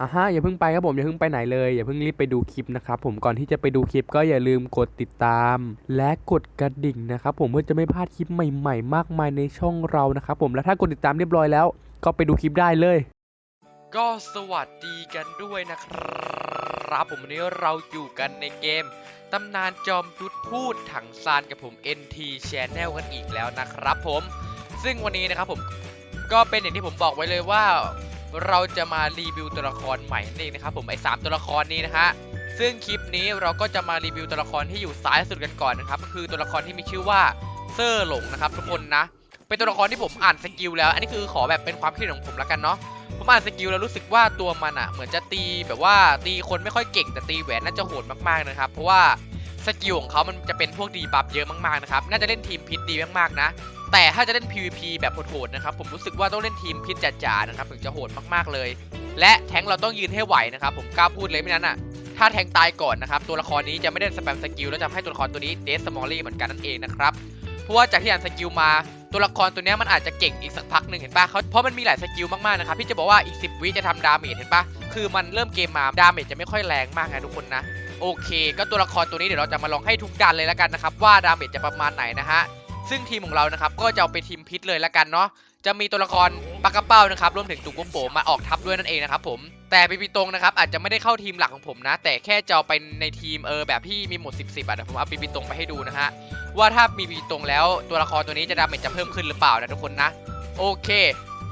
อะฮะอย่าเพิ่งไปครับผมอย่าเพิ่งไปไหนเลยอย่าเพิ่งรีบไปดูคลิปนะครับผมก่อนที่จะไปดูคลิปก็อย่าลืมกดติดตาม และกดกระดิ่งนะครับผมเพื่อจะไม่พลาดคลิปใหม่ ๆ มากมายในช่องเรานะครับผมและถ้ากดติดตามเรียบร้อยแล้ว ก็ไปดูคลิปได้เลย ก็สวัสดีกันด้วยนะครับ ผมวันนี้เราอยู่กันในเกมตำนานจอมยุทธพูดถังซานกับผม NT Channel กันอีกแล้วนะครับผม ซึ่งวันนี้นะครับผมก็เป็นอย่างที่ผมบอกไว้เลยว่า เราจะมารีวิวตัวละครใหม่นั่นเองนะครับผมไอ้สามตัวละครนี้นะฮะซึ่งคลิปนี้เราก็จะมารีวิวตัวละครที่อยู่ซ้ายสุดกันก่อนนะครับก็คือตัวละครที่มีชื่อว่าเซอร์หลงนะครับทุกคนนะ เป็นตัวละครที่ผมอ่านสกิลแล้ว อันนี้คือขอแบบเป็นความคิดของผมแล้วกันเนาะผมอ่านสกิลแล้วรู้สึกว่าตัวมันอะเหมือนจะตีแบบว่าตีคนไม่ค่อยเก่งแต่ตีแหวนน่าจะโหดมากๆนะครับเพราะว่าสกิลของเขามันจะเป็นพวกดีบัฟเยอะมากๆนะครับน่าจะเล่นทีมพิษดีมากๆนะ แต่ถ้าจะเล่น PVP แบบโหดๆนะครับ ผมรู้สึกว่าต้องเล่นทีมพิษจ๋าๆนะครับ ถึงจะโหดมากๆเลย และแทงเราต้องยืนให้ไหวนะครับ ผมกล้าพูดเลยไม่นั้นอะ ถ้าแทงตายก่อนนะครับ ตัวละครนี้จะไม่ได้สแปมสกิลแล้วจะให้ตัวละครตัวนี้เดสสมอลลี่เหมือนกันนั่นเองนะครับ เพราะว่าจากที่อ่านสกิลมาตัวละครตัวนี้มันอาจจะเก่งอีกสักพักหนึ่งเห็นปะเขาเพราะมันมีหลายสกิลมากๆนะครับพี่จะบอกว่าอีก 10 วิจะทำดาเมจเห็นปะคือมันเริ่มเกมมาดาเมจจะไม่ค่อยแรงมากนะทุกคนนะโอเค ก็ตัวละครตัวนี้เดี๋ยวเราจะมาลองให้ทุกดันเลยแล้วกันนะครับว่าดาเมจจะประมาณไหนนะฮะ ซึ่งทีมของเรานะครับก็จะเอาไปทีมพิษเลยล้วกันเนาะจะมีตัวละครปากกระเป้านะครับรวมถึงตุกโป๋มาออกทัพด้วยนั่นเองนะครับผมแต่ปีปีตรงนะครับอาจจะไม่ได้เข้าทีมหลักของผมนะ แต่แค่จะเอาไปในทีมเออแบบที่มีหมด 10 10อะเดี๋ยวผมเอาปีปีตรงไปให้ดูนะฮะว่าถ้ามีปีตรงแล้วตัวละครตัวนี้จะดาเมจจะเพิ่มขึ้นหรือเปล่านะทุกคนนะโอเค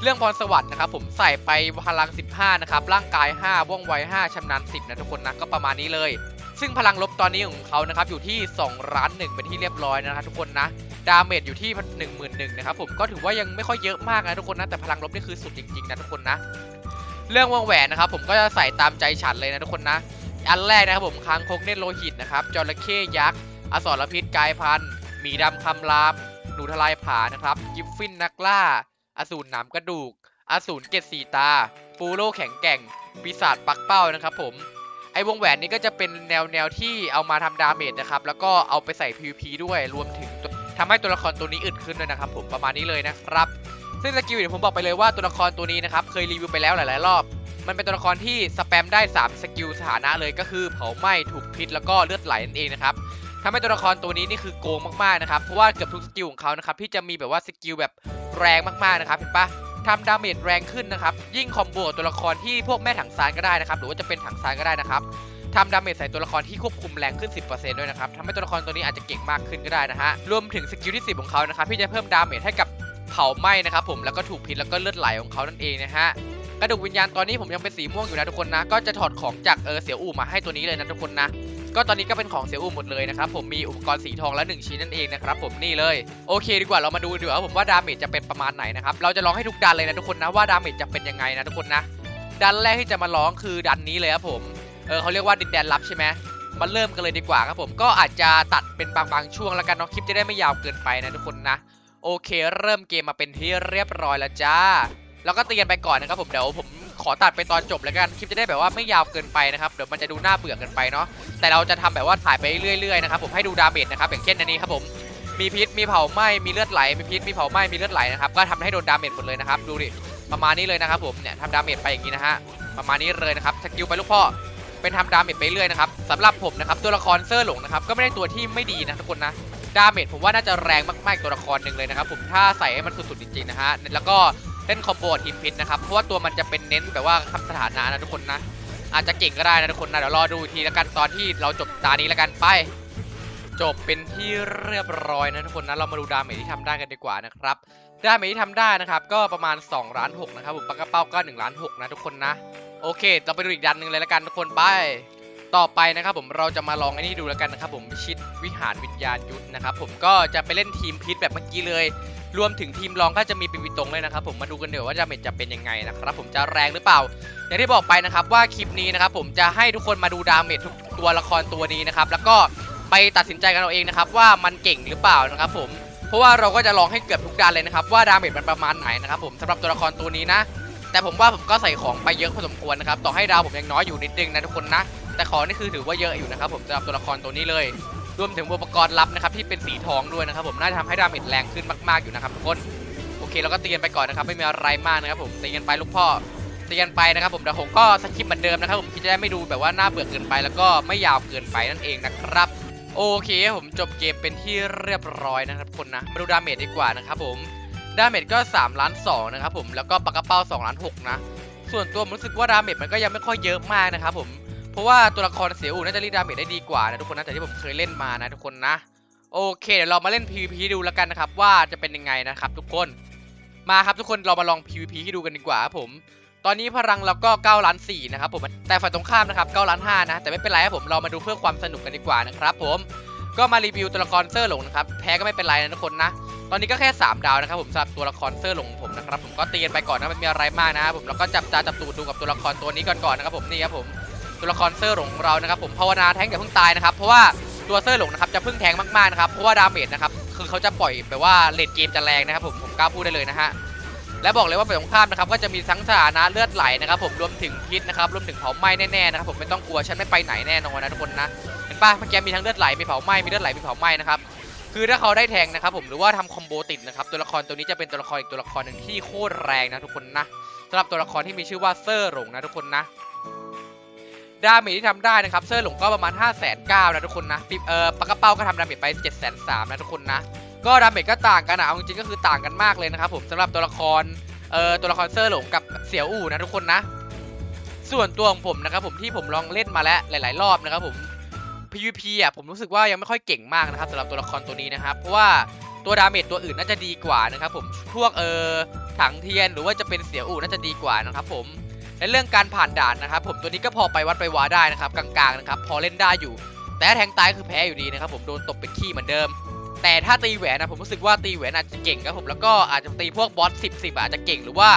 เรื่องพรสวรรค์นะครับผมใส่ไปพลัง 15 นะครับ ร่างกาย 5 ว่องไว 5ชำนาญ 10 นะทุกคนนะ ก็ประมาณนี้เลย ซึ่งพลังลบตอนนี้ของเขานะครับอยู่ที่2ล้านหนึ่งเป็นที่เรียบร้อยนะครับทุกคนนะดาเมจอยู่ที่1 1 0 0 0นะครับผมก็ถือว่ายังไม่ค่อยเยอะมากนะทุกคนนะแต่พลังลบนี่คือสุดจริงๆนะทุกคนนะ เรื่องวงแหวนนะครับผมก็จะใส่ตามใจฉันเลยนะทุกคนนะอันแรกนะครับผมคางคกเนตโลหิตนะครับจระเข้ยักษ์อสรพิษกายพันธุ์หมีดำคำรามหนูทลายผานะครับกิฟฟินนักล่า อสูรหนามกระดูก อสูรเกตสีตา ปูโรแข็งแกร่ง ปีศาจปักเป้านะครับผม ไอ้วงแหวนนี้ก็จะเป็นแนวแนวที่เอามาทำดาเมจนะครับ แล้วก็เอาไปใส่ PVP ด้วยรวมถึงทำให้ตัวละครตัวนี้อึดขึ้นด้วยนะครับผมประมาณนี้เลยนะครับ ซึ่งสกิลเดี๋ยวผมบอกไปเลยว่าตัวละครตัวนี้นะครับเคยรีวิวไปแล้วหลาย ๆ รอบ มันเป็นตัวละครที่สแปมได้ 3 สกิลสถานะเลยก็คือเผาไหม้ถูกพิษแล้วก็เลือดไหลนั่นเองนะครับทำให้ตัวละครตัวนี้นี่คือโกงมาก ๆ นะครับเพราะว่าเกือบทุกสกิลของเขานะครับที่จะมีแบบว่าสกิลแบบแรงมาก ๆ นะครับเห็นปะ ทำดาเมจแรงขึ้นนะครับ ยิ่งคอมโบตัวละครที่พวกแม่ถังซานก็ได้นะครับ หรือว่าจะเป็นถังซานก็ได้นะครับทำดาเมจใส่ตัวละครที่ควบคุมแรงขึ้น 10%ด้วยนะครับทำให้ตัวละครตัวนี้อาจจะเก่งมากขึ้นก็ได้นะฮะ รวมถึงสกิลที่ 10 ของเขานะครับที่จะเพิ่มดาเมจให้กับเผาไหม้นะครับผม แล้วก็ถูกพิษแล้วก็เลือดไหลของเขานั่นเองนะฮะ กระดูกวิญญาณตอนนี้ผมยังเป็นสีม่วงอยู่นะทุกคนนะ ก็จะถอดของจากเออเสียวอู่มาให้ตัวนี้เลยนะทุกคนนะ ก็ตอนนี้ก็เป็นของเสียวอู่หมดเลยนะครับผมมีอุปกรณ์สีทองและหนึ่งชิ้นนั่นเองนะครับผมนี่เลยโอเค ดีกว่าเรามาดูดีกว่าผมว่าดาเมจจะเป็นประมาณไหนนะครับเราจะลองให้ทุกดันเลยนะทุกคนนะว่าดาเมจจะเป็นยังไงนะทุกคนนะ ดันแรกที่จะมาลองคือดันนี้เลยครับผมเออเขาเรียกว่าดินแดนลับใช่ไหมมาเริ่มกันเลยดีกว่าครับผมก็อาจจะตัดเป็นบางๆช่วงแล้วกันเนาะคลิปจะได้ไม่ยาวเกินไปนะทุกคนนะ โอเค เริ่มเกมมาเป็นที่เรียบร้อยแล้วจ้า แล้วก็เตือนไปก่อนนะครับผมเดี๋ยวผมขอตัดไปตอนจบแล้วกันคลิปจะได้แบบว่าไม่ยาวเกินไปนะครับเดี๋ยวมันจะดูน่าเบื่อเกินไปเนาะแต่เราจะทำแบบว่าถ่ายไปเรื่อยๆนะครับผมให้ดูดาเมจนะครับอย่างเช่นอันนี้ครับผมมีพิษมีเผาไหม้มีเลือดไหลมีพิษมีเผาไหม้มีเลือดไหลนะครับก็ทำให้โดนดาเมจหมดเลยนะครับดูดิประมาณนี้เลยนะครับผมเนี่ยทำดาเมจไปอย่างนี้นะฮะประมาณนี้เลยนะครับสกิลไปลูกพ่อเป็นทำดาเมจไปเรื่อยนะครับสำหรับผมนะครับตัวละครเซอร์หลงนะครับก็ไม่ได้ตัวที่ไม่ดีนะทุกคนนะดาเมจผมว่าน่าจะแรงมากๆตัวละครหนึ่งเลยนะครับผมถ้าใส่ให้มันสุดๆจริงๆนะฮะแล้วก็ เล่นคอมโบกับทีมพิษนะครับ เพราะว่าตัวมันจะเป็นเน้นแบบว่าคำสถานะนะทุกคนนะ อาจจะเก่งก็ได้นะทุกคนนะ เดี๋ยวรอดูอีกทีแล้วกันตอนที่เราจบตานี้แล้วกันไป จบเป็นที่เรียบร้อยนะทุกคนนะ เรามาดูดาเมจที่ทำได้กันดีกว่านะครับ ดาเมจที่ทำได้นะครับ ก็ประมาณ2ล้าน6นะครับผมปากกระเป้าก็1ล้าน6นะทุกคนนะ โอเค เราไปดูอีกดันหนึ่งเลยแล้วกันทุกคนไปต่อไปนะครับผมเราจะมาลองไอ้นี่ดูแล้วกันนะครับผมชิดวิหารวิญญาณยุทธนะครับผมก็จะไปเล่นทีมพิษแบบเมื่อกี้เลย รวมถึงทีมรองก็จะมีปีวิตรงเลยนะครับผมมาดูกันเดี๋ยวว่าดาเมจจะเป็นยังไงนะครับผมจะแรงหรือเปล่า อย่างที่บอกไปนะครับว่าคลิปนี้นะครับผมจะให้ทุกคนมาดูดาเมจทุกตัวละครตัวนี้นะครับแล้วก็ไปตัดสินใจกันเอาเองนะครับว่ามันเก่งหรือเปล่านะครับผมเพราะว่าเราก็จะลองให้เกือบทุกดานเลยนะครับว่าดาเมจมันประมาณไหนนะครับผมสำหรับตัวละครตัวนี้นะ แต่ผมว่าผมก็ใส่ของไปเยอะพอสมควรนะครับต่อให้ดาวผมยังน้อยอยู่นิดนึงนะทุกคนนะ แต่ของนี่คือถือว่าเยอะอยู่นะครับผมสำหรับตัวละครตัวนี้เลย รวมถึงอุปกรณ์ลับนะครับที่เป็นสีทองด้วยนะครับผมน่าจะทำให้ดาเมจแรงขึ้นมากๆอยู่นะครับทุกคนโอเคเราก็ตีกันไปก่อนนะครับไม่มีอะไรมากนะครับผมตีกันไปลูกพ่อเตียนไปนะครับผมแต่ผมก็สคริปเหมือนเดิมนะครับผมคิดจะได้ไม่ดูแบบว่าน่าเบื่อเกินไป แล้วก็ไม่ยาวเกินไปนั่นเองนะครับโอเคผมจบเกมเป็นที่เรียบร้อยนะครับทุกคนนะมาดูดาเมจดีกว่านะครับผมดาเมจก็3ล้าน2นะครับผมแล้วก็ปากกระเป้า2ล้าน6นะส่วนตัวผมรู้สึกว่าดาเมจมันก็ยังไม่ค่อยเยอะมากนะครับผม เพราะว่าตัวละครเสียอูน่าจะรีดดาเมจได้ดีกว่านะทุกคนนะแต่ที่ผมเคยเล่นมานะทุกคนนะ โอเคเดี๋ยวเรามาเล่น PVP ดูแล้วกันนะครับ ว่าจะเป็นยังไงนะครับ ทุกคนมาครับทุกคนเรามาลอง PVP ให้ดูกันดีกว่าครับผม ตอนนี้พลังเราก็9ล้าน4นะครับผมแต่ฝ่ายตรงข้ามนะครับ9ล้าน5นะแต่ไม่เป็นไรครับผมเรามาดูเพื่อความสนุกกันดีกว่านะครับผมก็มารีวิวตัวละครเซอร์หลงนะครับแพ้ก็ไม่เป็นไรนะทุกคนนะตอนนี้ก็แค่ 3 ดาวนะครับผมสำหรับตัวละครเซอร์หลงผมนะครับผมก็เตียนไปก่อนนะไม่มีอะไรมากนะครับผมแล้วก็จับตาจับตูดดูกับตัวละครตัวนี้ก่อนก่อนๆนะครับผมนี่ครับผม ตัวละครเซอร์หลงของเรานะครับผมภาวนาแทงอย่าเพิ่งตายนะครับเพราะว่าตัวเซอร์หลงนะครับจะพึ่งแทงมากๆนะครับเพราะว่าดาเมจนะครับคือเขาจะปล่อยแบบว่าเลดเกมจะแรงนะครับผมผมกล้าพูดได้เลยนะฮะและบอกเลยว่าฝ่ายตรงข้ามนะครับก็จะมีทั้งสถานะเลือดไหลนะครับผมรวมถึงพิษนะครับรวมถึงเผาไหม้แน่ๆนะครับผมไม่ต้องกลัวฉันไม่ไปไหนแน่นอนนะทุกคนนะเห็นป่ะเมื่อกี้มีทั้งเลือดไหลมีเผาไหม้มีเลือดไหลมีเผาไหม้นะครับคือถ้าเขาได้แทงนะครับผมหรือว่าทำคอมโบติดนะครับตัวละครตัวนี้จะเป็นตัวละครอีกตัวละครหนึ่งที่โคตรแรงนะทุกคนนะสำหรับตัวละครที่มีชื่อว่าเซอร์หลงนะทุกคนนะ ดาเมจที่ทำได้นะครับเซอร์หลงก็ประมาณ 5 9 0 0 0นะทุกคนนะปิเอ่อปากกระเป้าก็ทำดาเมจไป 7 3 0 0 0นะทุกคนนะก็ดาเมจก็ต่างกันนะเอาจริงๆก็คือต่างกันมากเลยนะครับผมสำหรับตัวละครเอ่อตัวละครเซอร์หลงกับเสี่ยวอู่นะทุกคนนะส่วนตัวของผมนะครับผมที่ผมลองเล่นมาแล้วหลาย ๆ รอบนะครับผม PVP อะผมรู้สึกว่ายังไม่ค่อยเก่งมากนะครับสำหรับตัวละครตัวนี้นะครับเพราะว่าตัวดาเมจตัวอื่นน่าจะดีกว่านะครับผมพวกเออถังเทียนหรือว่าจะเป็นเสี่ยวอู่น่าจะดีกว่านะครับผม ในเรื่องการผ่านด่านนะครับผมตัวนี้ก็พอไปวัดไปวาได้นะครับกลางๆนะครับพอเล่นได้อยู่ แต่แทงตายคือแพ้อยู่ดีนะครับผมโดนตบเป็นขี้เหมือนเดิม แต่ถ้าตีแหวนนะผมรู้สึกว่าตีแหวนอาจจะเก่งครับผมแล้วก็อาจจะตีพวกบอส10 10อาจจะเก่งหรือว่า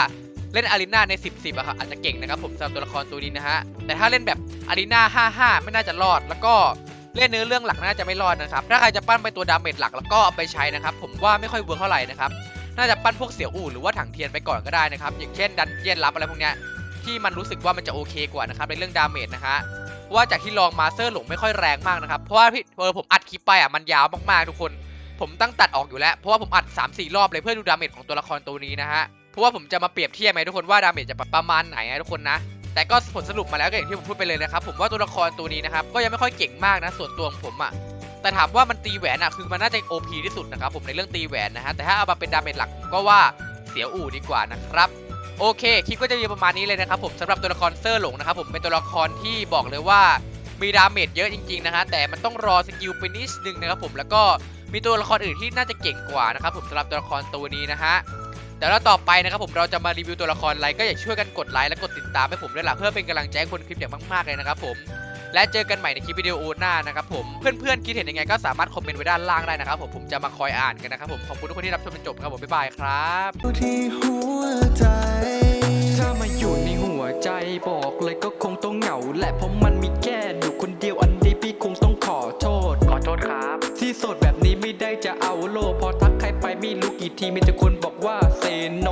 เล่นอารีนาใน 10 10อะครับอาจจะเก่งนะครับผมสำหรับตัวละครตัวนี้นะฮะแต่ถ้าเล่นแบบอารีนา55 ไม่น่าจะรอด แล้วก็เล่นเนื้อเรื่องหลักน่าจะไม่รอดนะครับถ้าใครจะปั้นเป็นตัวดาเมจหลักแล้วก็เอาไปใช้นะครับผมว่าไม่ค่อยเวิร์กเท่าไหร่นะครับน่าจะปั้นพวกเสี่ยวอู่หรือว่าถังเทียนไปก่อนก็ได้นะครับอย่างเช่นดันเจียนลับอะไรพวกเนี้ย ที่มันรู้สึกว่ามันจะโอเคกว่านะครับในเรื่องดาเมจนะฮะเพราะว่าจากที่ลองมาเซอร์หลงไม่ค่อยแรงมากนะครับ เพราะว่าพี่เออผมอัดคลิปไปอะมันยาวมากๆทุกคน ผมตั้งตัดออกอยู่แล้ว เพราะว่าผมอัด 3-4 รอบเลยเพื่อดูดาเมจของตัวละครตัวนี้นะฮะเพราะว่าผมจะมาเปรียบเทียบไหมทุกคนว่าดาเมจจะประมาณไหนนะทุกคนนะแต่ก็ผลสรุปมาแล้วก็อย่างที่ผมพูดไปเลยนะครับผมว่าตัวละครตัวนี้นะครับก็ยังไม่ค่อยเก่งมากนะส่วนตัวของผมอะแต่ถามว่ามันตีแหวนอะคือมันน่าจะ OP ที่สุดนะครับผมในเรื่องตีแหวนนะฮะแต่ถ้าเอามาเป็นดาเมจหลักก็ว่าเสียอู่ดีกว่านะครับ โอเคคลิปก็จะมีประมาณนี้เลยนะครับผมสำหรับตัวละครเซอร์หลงนะครับผมเป็นตัวละครที่บอกเลยว่ามีดาเมจเยอะจริงๆนะฮะแต่มันต้องรอสกิลไปนิดนึงนะครับผมแล้วก็มีตัวละครอื่นที่น่าจะเก่งกว่านะครับผมสำหรับตัวละครตัวนี้นะฮะเดี๋ยวเราต่อไปนะครับผมเราจะมารีวิวตัวละครอะไรก็อย่าช่วยกันกดไลค์และกดติดตามให้ผมด้วยล่ะเพื่อเป็นกำลังใจให้คนคลิปอย่างมากๆเลยนะครับผม และเจอกันใหม่ในคลิปวิดีโอหน้านะครับผมเพื่อนๆคิดเห็นยังไงก็สามารถคอมเมนต์ไว้ด้านล่างได้นะครับผมผมจะมาคอยอ่านกันนะครับผมขอบคุณทุกคนที่รับชมจนจบครับผมบ๊ายบายครับที่หัวใจถ้ามาอยู่ในหัวใจบอกเลยก็คงต้องเหงา และเพราะมันมีแค่อยู่คนเดียวอันนี้พี่คงต้องขอโทษ ขอโทษครับ ที่โสดแบบนี้ไม่ได้จะเอาโลกพอทักใครไปไม่รู้กี่ทีมีแต่คนบอกว่าเซโน